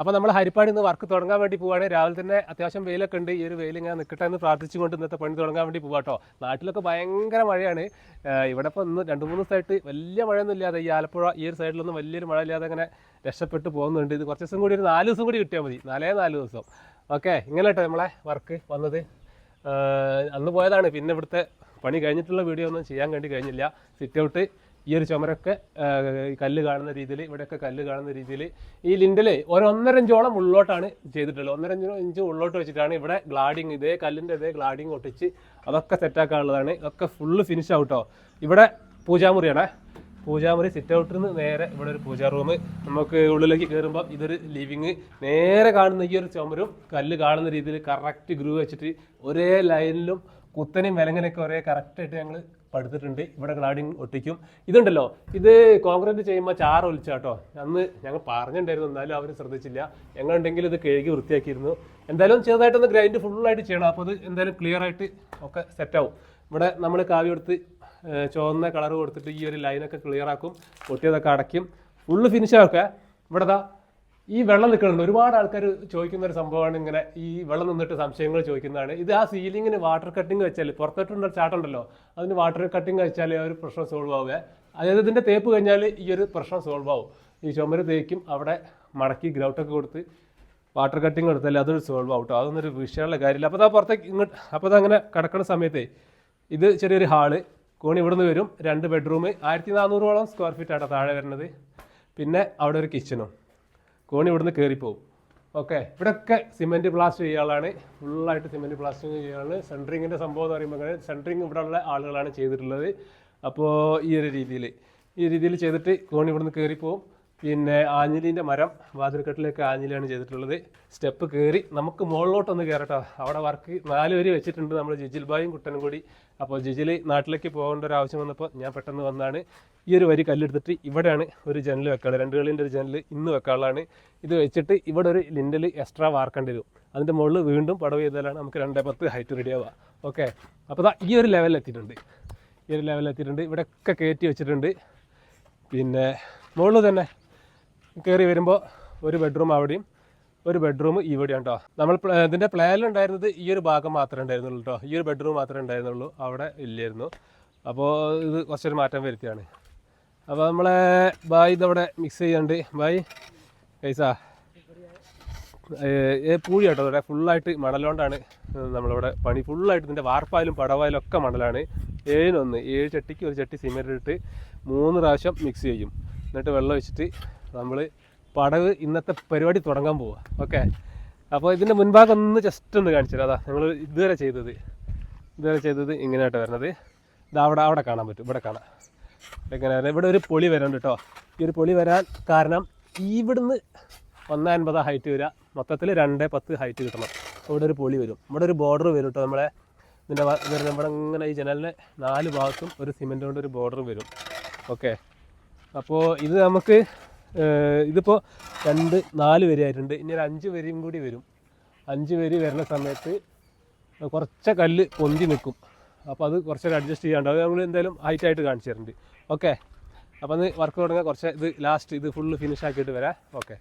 അപ്പോൾ നമ്മൾ ഹരിപ്പാടി ഇന്ന് വർക്ക് തുടങ്ങാൻ വേണ്ടി പോവാണ്. രാവിലെ തന്നെ അത്യാവശ്യം വെയിലൊക്കെ ഉണ്ട്. ഈ ഒരു വെയിൽ ഇങ്ങനെ നിൽക്കട്ടെ എന്ന് പ്രാർത്ഥിച്ചുകൊണ്ട് ഇന്നത്തെ പണി തുടങ്ങാൻ വേണ്ടി പോവാട്ടോ. നാട്ടിലൊക്കെ ഭയങ്കര മഴയാണ്. ഇവിടെ ഇപ്പോൾ ഇന്ന് രണ്ട് മൂന്ന് ദിവസമായിട്ട് വലിയ മഴയൊന്നും ഇല്ലാതെ ഈ ആലപ്പുഴ ഈ ഒരു സൈഡിലൊന്നും വലിയൊരു മഴ ഇല്ലാതെ അങ്ങനെ രക്ഷപ്പെട്ട് പോകുന്നുണ്ട്. ഇത് കുറച്ച് ദിവസം കൂടി ഒരു നാല് ദിവസം കൂടി കിട്ടിയാൽ മതി. നാലേ നാല് ദിവസം. ഓക്കെ ഇങ്ങനെ കേട്ടോ നമ്മളെ വർക്ക് വന്നത്. അന്ന് പോയതാണ്. പിന്നെ ഇവിടുത്തെ പണി കഴിഞ്ഞിട്ടുള്ള വീഡിയോ ഒന്നും ചെയ്യാൻ വേണ്ടി കഴിഞ്ഞില്ല. സിറ്റ് ഔട്ട് ഈ ഒരു ചുമരൊക്കെ കല്ല് കാണുന്ന രീതിയിൽ ഇവിടെയൊക്കെ കല്ല് കാണുന്ന രീതിയിൽ ഈ ലിൻഡിൽ ഒരു ഒന്നര ഇഞ്ചോളം ഉള്ളോട്ടാണ് ചെയ്തിട്ടുള്ളത്. ഒന്നര ഇഞ്ച് ഇഞ്ച് ഉള്ളോട്ട് വെച്ചിട്ടാണ് ഇവിടെ ഗ്ലാഡിങ് ഇതേ കല്ലിന്റെ ഇതേ ഗ്ലാഡിങ് ഒട്ടിച്ച് അതൊക്കെ സെറ്റാക്കാനുള്ളതാണ് ഇതൊക്കെ ഫുള്ള് ഫിനിഷ് ആവട്ടോ ഇവിടെ പൂജാമുറിയാണ്. പൂജാമുറി സിറ്റ് ഔട്ടിൽ നിന്ന് നേരെ ഇവിടെ ഒരു പൂജാ റൂം നമുക്ക് ഉള്ളിലേക്ക് കയറുമ്പോൾ ഇതൊരു ലിവിങ് നേരെ കാണുന്ന ഈ ഒരു ചുമരും കല്ല് കാണുന്ന രീതിയിൽ കറക്റ്റ് ഗ്രൂ വെച്ചിട്ട് ഒരേ ലൈനിലും കുത്തനെയും വിലങ്ങനെയൊക്കെ ഒരേ കറക്റ്റായിട്ട് ഞങ്ങൾ പടുത്തിട്ടുണ്ട്. ഇവിടെ ഗ്ലാഡിങ് ഒട്ടിക്കും. ഇതുണ്ടല്ലോ. ഇത് കോൺക്രീറ്റ് ചെയ്യുമ്പോൾ ചാറ് ഒലിച്ചാട്ടോ. അന്ന് ഞങ്ങൾ പറഞ്ഞിട്ടുണ്ടായിരുന്നു. എന്നാലും അവർ ശ്രദ്ധിച്ചില്ല. ഞങ്ങളുണ്ടെങ്കിൽ ഇത് കഴുകി വൃത്തിയാക്കിയിരുന്നു. എന്തായാലും ചെറുതായിട്ടൊന്ന് ഗ്രൈൻഡ് ഫുള്ളായിട്ട് ചെയ്യണം. അപ്പോൾ അത് എന്തായാലും ക്ലിയർ ആയിട്ട് ഒക്കെ സെറ്റാവും ഇവിടെ നമ്മൾ കാവ്യ എടുത്ത് ചുവന്ന കളർ കൊടുത്തിട്ട് ഈ ഒരു ലൈനൊക്കെ ക്ലിയർ ആക്കും. പൊട്ടിയതൊക്കെ അടയ്ക്കും. ഫുള്ള് ഫിനിഷ് ആക്കുക ഇവിടെ ഈ വെള്ളം നിൽക്കുന്നുണ്ട്. ഒരുപാട് ആൾക്കാർ ചോദിക്കുന്ന ഒരു സംഭവമാണ് ഇങ്ങനെ ഈ വെള്ളം നിന്നിട്ട് സംശയങ്ങൾ ചോദിക്കുന്നതാണ്. ഇത് ആ സീലിങ്ങിന് വാട്ടർ കട്ടിങ് വെച്ചാൽ പുറത്തോട്ടുള്ള ചാട്ടുണ്ടല്ലോ അതിന് വാട്ടർ കട്ടിങ് വെച്ചാൽ ഒരു പ്രശ്നം സോൾവ് ആവുക. അതായത് ഇതിന്റെ തേപ്പ് കഴിഞ്ഞാൽ ഈ ഒരു പ്രശ്നം സോൾവ് ആവും. ഈ ചുമര് തേക്കും അവിടെ മടക്കി ഗ്രൗട്ടൊക്കെ കൊടുത്ത് വാട്ടർ കട്ടിങ് എടുത്താൽ അതൊരു സോൾവ് ആവും. അതൊന്നൊരു വിഷയമുള്ള കാര്യമില്ല. അപ്പോൾ അതാ പുറത്തേക്ക് ഇങ്ങോട്ട് അപ്പോൾ അതങ്ങനെ കിടക്കുന്ന സമയത്തേ ഇത് ചെറിയൊരു ഹാൾ കോണി ഇവിടുന്ന് വരും. രണ്ട് ബെഡ്റൂം ആയിരത്തി നാനൂറോളം സ്ക്വയർ ഫീറ്റ് ആണ് താഴെ വരുന്നത്. പിന്നെ അവിടെ ഒരു കിച്ചണും കോണി ഇവിടുന്ന് കയറിപ്പോവും ഓക്കെ. ഇവിടെയൊക്കെ സിമെന്റ് ബ്ലാസ്റ്റ് ചെയ്യാനാണ് ഫുള്ളായിട്ട് സിമെന്റ് ബ്ലാസ്റ്റിങ് ചെയ്യാനാണ് സെൻട്രിങ്ങിന്റെ സംഭവം എന്ന് പറയുമ്പോൾ സെൻട്രിങ് ഇവിടെ ഉള്ള ആളുകളാണ് ചെയ്തിട്ടുള്ളത്. അപ്പോൾ ഈ ഒരു രീതിയിൽ ഈ രീതിയിൽ ചെയ്തിട്ട് കോണി ഇവിടുന്ന് കയറിപ്പോവും പിന്നെ ആഞ്ഞിലിന്റെ മരം വാതിൽക്കെട്ടിലേക്ക് ആഞ്ഞിലാണ് ചെയ്തിട്ടുള്ളത്. സ്റ്റെപ്പ് കയറി നമുക്ക് മുകളിലോട്ടൊന്ന് കയറട്ടോ അവിടെ വർക്ക് നാല് വരി വെച്ചിട്ടുണ്ട് നമ്മൾ ജിജിൽ ബായും കുട്ടനും കൂടി. അപ്പോൾ ജിജിൽ നാട്ടിലേക്ക് പോകേണ്ട ഒരു ആവശ്യം വന്നപ്പോൾ ഞാൻ പെട്ടെന്ന് വന്നാണ്. ഈ ഒരു വരി കല്ലെടുത്തിട്ട് ഇവിടെയാണ് ഒരു ജനൽ വെക്കാനുള്ളത്. രണ്ട് കളിന്റെ ഒരു ജനൽ ഇന്ന് വെക്കാനുള്ളതാണ്. ഇത് വെച്ചിട്ട് ഇവിടെ ഒരു ലിൻഡൽ എക്സ്ട്രാ വാർക്കേണ്ടി വരും അതിന്റെ മുകളിൽ വീണ്ടും പടവ് ചെയ്താലാണ് നമുക്ക് രണ്ടേ പത്ത് ഹൈറ്റ് റെഡി ആവുക. ഓക്കെ അപ്പോൾ ഈ ഒരു ലെവലിൽ എത്തിയിട്ടുണ്ട്. ഈ ഒരു ലെവലിൽ എത്തിയിട്ടുണ്ട്. ഇവിടെയൊക്കെ കയറ്റി വെച്ചിട്ടുണ്ട്. പിന്നെ മുകളിൽ തന്നെ കയറി വരുമ്പോൾ ഒരു ബെഡ്റൂം അവിടെയും ഒരു ബെഡ്റൂം ഇവിടെയാണ് കേട്ടോ നമ്മൾ ഇതിന്റെ പ്ലാനിലുണ്ടായിരുന്നത് ഈ ഒരു ഭാഗം മാത്രമേ ഉണ്ടായിരുന്നുള്ളൂ കേട്ടോ ഈ ഒരു ബെഡ്റൂം മാത്രമേ ഉണ്ടായിരുന്നുള്ളൂ. അവിടെ ഇല്ലായിരുന്നു. അപ്പോൾ ഇത് കുറച്ചൊരു മാറ്റം വരുത്തിയാണ്. അപ്പോൾ നമ്മളെ ബായ് ഇതവിടെ മിക്സ് ചെയ്യാണ്ട്. ബായ് പൈസ പൂഴി കേട്ടോ. ഇവിടെ ഫുള്ളായിട്ട് മണലുകൊണ്ടാണ് നമ്മളിവിടെ പണി ഫുള്ളായിട്ട് ഇതിന്റെ വാർപ്പായാലും പടവായാലും ഒക്കെ മണലാണ്. ഏഴിനൊന്ന് ഏഴ് ചട്ടിക്ക് ഒരു ചട്ടി സിമെന്റ് ഇട്ട് മൂന്ന് പ്രാവശ്യം മിക്സ് ചെയ്യും. എന്നിട്ട് വെള്ളം ഒഴിച്ചിട്ട് നമ്മൾ പടവ് ഇന്നത്തെ പരിപാടി തുടങ്ങാൻ പോവുക ഓക്കെ? അപ്പോൾ ഇതിന്റെ മുൻഭാഗം ഒന്ന് ജസ്റ്റ് ഒന്ന് കാണിച്ചു അതാ ഞങ്ങൾ ഇതുവരെ ചെയ്തത്. ഇതുവരെ ചെയ്തത് ഇങ്ങനെയായിട്ട് വരുന്നത്. ഇത് അവിടെ അവിടെ കാണാൻ പറ്റും. ഇവിടെ കാണാം. ഇങ്ങനെ വരുന്നത്? ഇവിടെ ഒരു പൊളി വരാനുണ്ട് കേട്ടോ ഈ ഒരു പൊളി വരാൻ കാരണം ഇവിടുന്ന് ഒന്ന് അൻപത് ഹൈറ്റ് വരിക മൊത്തത്തിൽ രണ്ട് പത്ത് ഹൈറ്റ് കിട്ടണം. ഇവിടെ ഒരു പൊളി വരും. ഇവിടെ ഒരു ബോർഡർ വരും കേട്ടോ നമ്മളെ. ഇതിന്റെ ഇവിടെ ഇങ്ങനെ ഈ ജനലിന്റെ നാല് ഭാഗത്തും ഒരു സിമെന്റ് കൊണ്ട് ഒരു ബോർഡർ വരും. ഓക്കെ? അപ്പോൾ ഇത് നമുക്ക് ഇതിപ്പോൾ രണ്ട് നാല് വരി ആയിട്ടുണ്ട്. ഇനി ഒരു അഞ്ച് വരിയും കൂടി വരും. അഞ്ച് വരി വരുന്ന സമയത്ത് കുറച്ച് കല്ല് പൊന്തി നിൽക്കും. അപ്പോൾ അത് കുറച്ചൊരു അഡ്ജസ്റ്റ് ചെയ്യാണ്ട് അത് നമ്മൾ എന്തായാലും ഹൈറ്റ് ആയിട്ട് കാണിച്ചു തരുന്നുണ്ട് ഓക്കെ അപ്പോൾ അത് വർക്ക് തുടങ്ങാൻ കുറച്ച് ഇത് ലാസ്റ്റ് ഇത് ഫുള്ള് ഫിനിഷ് ആക്കിയിട്ട് വരാം. ഓക്കെ